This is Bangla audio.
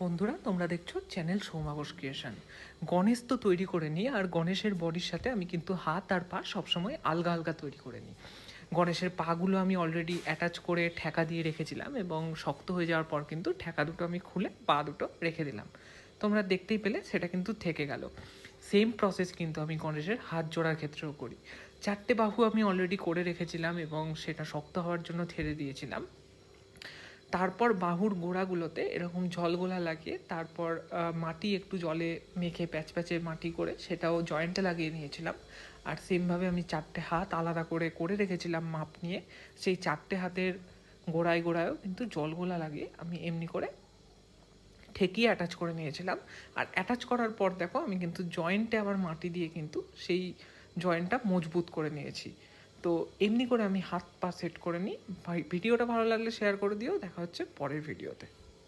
বন্ধুরা, তোমরা দেখছ চ্যানেল সৌমাবস ক্রিয়েশন। গণেশ তো তৈরি করে নিই, আর গণেশের বডির সাথে আমি কিন্তু হাত আর পা সবসময় আলগা আলগা তৈরি করে নিই। গণেশের পাগুলো আমি অলরেডি অ্যাটাচ করে ঠেকা দিয়ে রেখেছিলাম এবং শক্ত হয়ে যাওয়ার পর কিন্তু ঠেকা দুটো আমি খুলে পা দুটো রেখে দিলাম। তোমরা দেখতেই পেলে সেটা কিন্তু থেকে গেল। সেম প্রসেস কিন্তু আমি গণেশের হাত জোড়ার ক্ষেত্রেও করি। চারটে বাহু আমি অলরেডি করে রেখেছিলাম এবং সেটা শক্ত হওয়ার জন্য ছেড়ে দিয়েছিলাম। তারপর বাহুর গোড়াগুলোতে এরকম জলগোলা লাগিয়ে তারপর মাটি একটু জলে মেখে প্যাচ প্যাচে মাটি করে সেটাও জয়েন্টে লাগিয়ে নিয়েছিলাম। আর সেমভাবে আমি চারটে হাত আলাদা করে করে রেখেছিলাম মাপ নিয়ে। সেই চারটে হাতের গোড়ায় গোড়ায়ও কিন্তু জলগোলা লাগিয়ে আমি এমনি করে ঠেকিয়ে অ্যাটাচ করে নিয়েছিলাম। আর অ্যাটাচ করার পর দেখো আমি কিন্তু জয়েন্টে আবার মাটি দিয়ে কিন্তু সেই জয়েন্টটা মজবুত করে নিয়েছি। তো এমনি করে আমি হাত পা সেট করে নিই। ভিডিওটা ভালো লাগলে শেয়ার করে দিও। দেখা হচ্ছে পরের ভিডিওতে